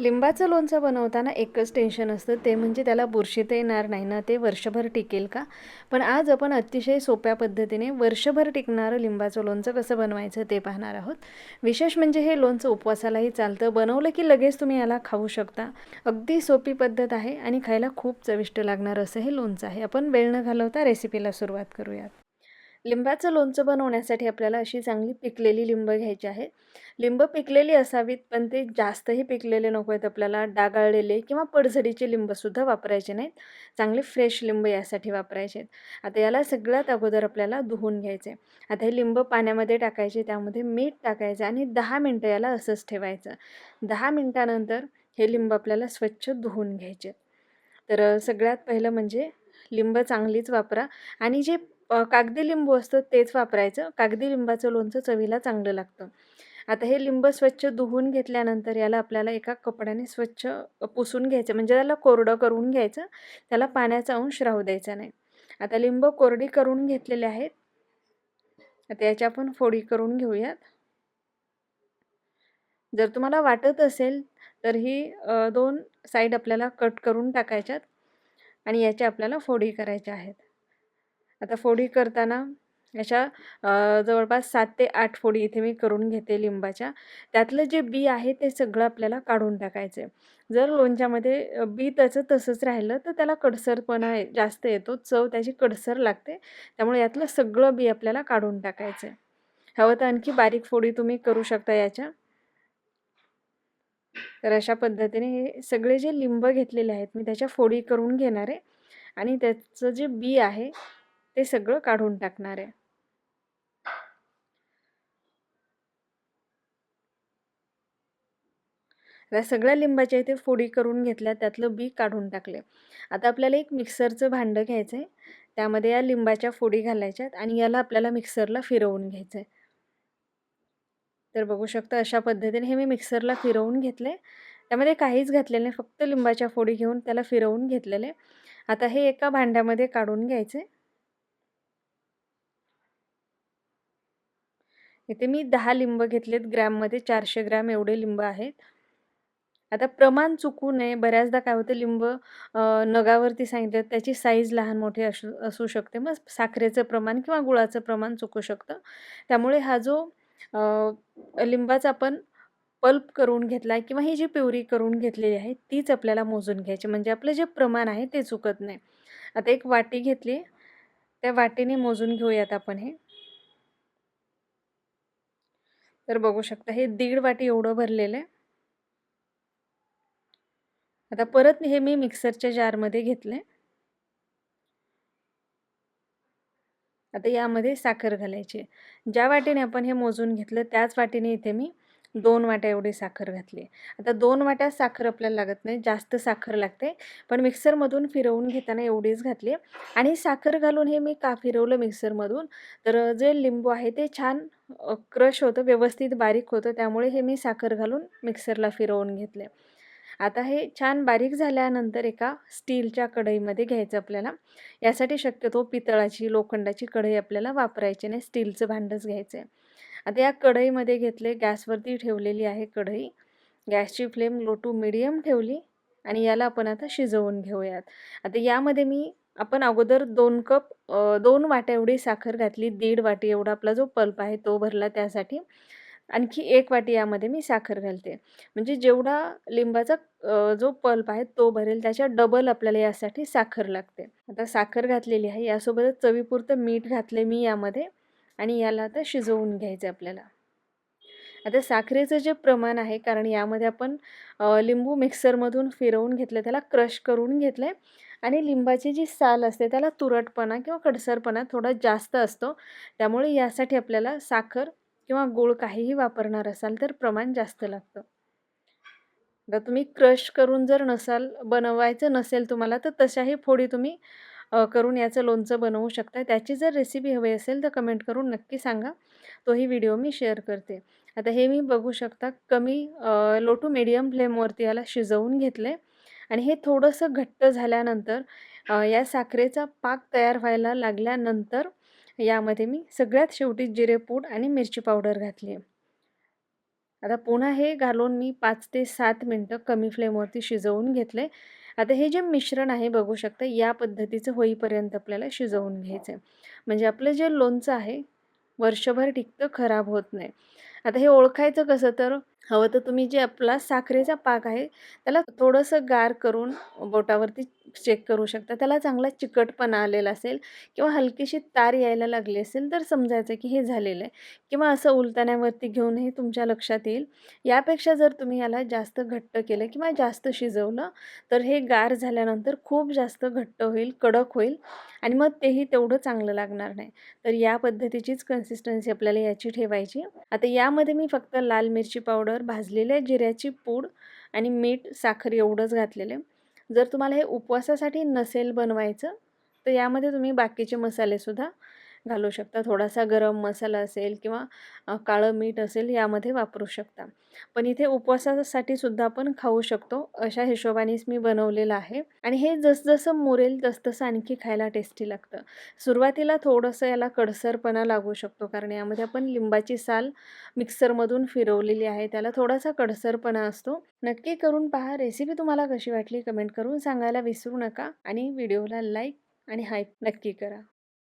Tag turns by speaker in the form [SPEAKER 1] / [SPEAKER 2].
[SPEAKER 1] लिंबाचं लोणचं बनवताना एकच टेन्शन असतं. ते म्हणजे त्याला बुरशी तर येणार नाही ना ते वर्षभर टिकेल का? पण आज आपण अतिशय सोप्या पद्धतीने वर्षभर टिकणारं लिंबाचं लोणचं कसं बनवायचं ते पाहणार आहोत. विशेष म्हणजे हे लोणचं उपवासालाही चालतं. बनवलं की लगेच तुम्ही याला खाऊ शकता. अगदी सोपी पद्धत आहे आणि खायला खूप चविष्ट लागणार असं हे लोणचं आहे. आपण वेळ न घालवता रेसिपीला सुरुवात करूयात. लिंबाचं लोणचं बनवण्यासाठी आपल्याला अशी चांगली पिकलेली लिंब घ्यायची आहेत लिंब पिकलेली असावीत पण ते जास्तही पिकलेले नको आहेत आपल्याला. डागाळलेले किंवा पडझडीचे लिंबसुद्धा वापरायचे नाहीत. चांगले फ्रेश लिंब यासाठी वापरायचे आहेत. आता याला सगळ्यात अगोदर आपल्याला धुवून घ्यायचे. आता हे लिंब पाण्यामध्ये टाकायचे त्यामध्ये मीठ टाकायचं आणि दहा मिनटं याला असंच ठेवायचं. दहा मिनटानंतर हे लिंब आपल्याला स्वच्छ धुवून घ्यायचे. तर सगळ्यात पहिलं म्हणजे लिंब चांगलीच वापरा आणि जे कागदी लिंबू असतं तेच वापरायचं. कागदी लिंबाचं लोणचं चवीला चांगलं लागतं. आता हे लिंब स्वच्छ धुवून घेतल्यानंतर याला आपल्याला एका कपड्याने स्वच्छ पुसून घ्यायचं. म्हणजे त्याला कोरडं करून घ्यायचं. त्याला पाण्याचा अंश राहू द्यायचा नाही. आता लिंब कोरडी करून घेतलेले आहेत. आता याच्या आपण फोडी करून घेऊयात. जर तुम्हाला वाटत असेल तर ही दोन साईड आपल्याला कट करून टाकायच्यात आणि याच्या आपल्याला फोडी करायच्या आहेत. आता फोडी करताना अशा जवळपास सात ते आठ फोडी इथे मी करून घेते लिंबाच्या. त्यातलं जे बी आहे ते सगळं आपल्याला काढून टाकायचं आहे जर लोणच्यामध्ये बी त्याचं तसंच राहिलं तर त्याला कडसरपणा जास्त येतो. चव त्याची कडसर लागते. त्यामुळे यातलं सगळं बी आपल्याला काढून टाकायचं आहे हवं तर आणखी बारीक फोडी तुम्ही करू शकता याच्या. तर अशा पद्धतीने हे सगळे जे लिंब घेतलेले आहेत मी त्याच्या फोडी करून घेणार. आहे आणि त्याचं जे बी आहे ते सगळं काढून टाकणार आहे. या सगळ्या लिंबाच्या इथे फोडी करून घेतल्या त्यातलं बी काढून टाकले आता आपल्याला एक मिक्सरचं भांडं घ्यायचं आहे त्यामध्ये या लिंबाच्या फोडी घालायच्यात आणि याला आपल्याला मिक्सरला फिरवून घ्यायचं आहे तर बघू शकता अशा पद्धतीने हे मी मिक्सरला फिरवून घेतले त्यामध्ये काहीच घातलेलं नाही फक्त लिंबाच्या फोडी घेऊन त्याला फिरवून घेतलेले आता हे एका भांड्यामध्ये काढून घ्यायचे इथे मी दहा लिंब घेतलेत. ग्रॅममध्ये चारशे ग्रॅम एवढे लिंब आहेत. आता प्रमाण चुकू नये. बऱ्याचदा काय होतं लिंब नगावरती सांगितलं त्याची साईज लहान मोठी असू असू शकते. मग साखरेचं प्रमाण किंवा गुळाचं प्रमाण चुकू शकतं. त्यामुळे हा जो लिंबाचा आपण पल्प करून घेतला आहे किंवा ही जी प्युरी करून घेतलेली आहे तीच आपल्याला मोजून घ्यायची. म्हणजे आपलं जे प्रमाण आहे ते चुकत नाही. आता एक वाटी घेतली. त्या वाटीने मोजून घेऊयात आपण हे. तर बघू शकता हे दीड वाटी एवढं भरलेलं आहे. आता परत हे मी मिक्सरच्या जारमध्ये घेतले आता यामध्ये साखर घालायची ज्या वाटीने आपण हे मोजून घेतलं त्याच वाटीने इथे मी दोन वाट्या एवढी साखर घातली आता दोन वाट्या साखर आपल्याला लागत नाही जास्त साखर लागते पण मिक्सरमधून फिरवून घेताना एवढीच घातली आणि साखर घालून हे मी का फिरवलं मिक्सरमधून? तर जे लिंबू आहे ते छान क्रश होतं व्यवस्थित बारीक होतं त्यामुळे हे मी साखर घालून मिक्सरला फिरवून घेतले आता हे छान बारीक झाल्यानंतर एका स्टीलच्या कढईमध्ये घ्यायचं आपल्याला. यासाठी शक्यतो पितळाची लोखंडाची कढई आपल्याला वापरायची नाही स्टीलचं भांडंच घ्यायचं आहे. आता या कढईमध्ये घेतले गॅसवरती ठेवलेली आहे कढई. गॅसची फ्लेम लो टू मिडियम ठेवली आणि याला आपण आता शिजवून घेऊयात. आता यामध्ये मी आपण अगोदर दोन कप दोन वाट्या एवढी साखर घातली दीड वाटी एवढा आपला जो पल्प आहे तो भरला त्यासाठी. आणखी एक वाटी यामध्ये मी साखर घालते. म्हणजे जेवढा लिंबाचा जो पल्प आहे तो भरेल त्याच्या डबल आपल्याला यासाठी साखर लागते. आता साखर घातलेली आहे यासोबतच चवीपुरतं मीठ घातले मी यामध्ये. आणि याला आता शिजवून घ्यायचं आपल्याला. आता साखरेचं जे प्रमाण आहे कारण यामध्ये आपण लिंबू मिक्सरमधून फिरवून घेतलं त्याला क्रश करून घेतलं आहे आणि लिंबाची जी साल असते त्याला तुरटपणा किंवा कडसरपणा थोडा जास्त असतो. त्यामुळे यासाठी आपल्याला साखर किंवा गूळ काहीही वापरणार असाल तर प्रमाण जास्त लागतं. आता तुम्ही क्रश करून जर नसाल बनवायचं नसेल तुम्हाला तर तशाही फोडी तुम्ही करून याचं लोणचं बनवू शकता त्याची जर रेसिपी हवी असेल तर कमेंट करून नक्की सांगा. तोही व्हिडिओ मी शेअर करते. आता हे मी बघू शकता कमी लो टू मिडियम फ्लेमवरती याला शिजवून घेतले आणि हे थोडंसं घट्ट झाल्यानंतर या साखरेचा पाक तयार व्हायला लागल्यानंतर यामध्ये मी सगळ्यात शेवटी जिरेपूड आणि मिरची पावडर घातली आहे आता पुन्हा हे घालून मी पाच ते सात मिनटं कमी फ्लेमवरती शिजवून घेतले आता हे जे मिश्रण आहे बघू शकता या पद्धतीचं होईपर्यंत आपल्याला शिजवून घ्यायचं आहे म्हणजे आपलं जे लोणचं आहे वर्षभर टिकतं खराब होत नाही. आता हे ओळखायचं कसं? तर हवं तर तुम्ही जे आपला साखरेचा पाक आहे त्याला थोडंसं गार करून बोटावरती चेक करू शकता. त्याला चांगला चिकटपणा आलेला असेल किंवा हलकीशी तार यायला लागली असेल तर समजायचं की हे झालेलं आहे. किंवा असं उलताण्यावरती घेऊनही तुमच्या लक्षात येईल. यापेक्षा जर तुम्ही याला जास्त घट्ट केलं किंवा जास्त शिजवलं तर हे गार झाल्यानंतर खूप जास्त घट्ट होईल कडक होईल आणि मग तेही तेवढं चांगलं लागणार नाही. तर या पद्धतीचीच कन्सिस्टन्सी आपल्याला याची ठेवायची आता या यामध्ये मी फक्त लाल मिरची पावडर भाजलेल्या जिऱ्याची पूड आणि मीठ साखर एवढंच घातलेलं. आहे जर तुम्हाला हे उपवासासाठी नसेल बनवायचं तर यामध्ये तुम्ही बाकीचे मसालेसुद्धा घालू शकता. थोडासा गरम मसाला असेल किंवा काळं मीठ असेल यामध्ये वापरू शकता. पण इथे उपवासासाठी सुद्धा आपण खाऊ शकतो. अशा हिशोबानेच मी बनवलेलं आहे. आणि हे जसजसं मुरेल तसतसं आणखी खायला टेस्टी लागतं. सुरुवातीला थोडंसं याला कडसरपणा लागू शकतो. कारण यामध्ये आपण लिंबाची साल मिक्सरमधून फिरवलेली आहे. त्याला थोडासा कडसरपणा असतो. नक्की करून पहा. रेसिपी तुम्हाला कशी वाटली कमेंट करून सांगायला विसरू नका. आणि व्हिडिओला लाईक आणि हाईप नक्की करा.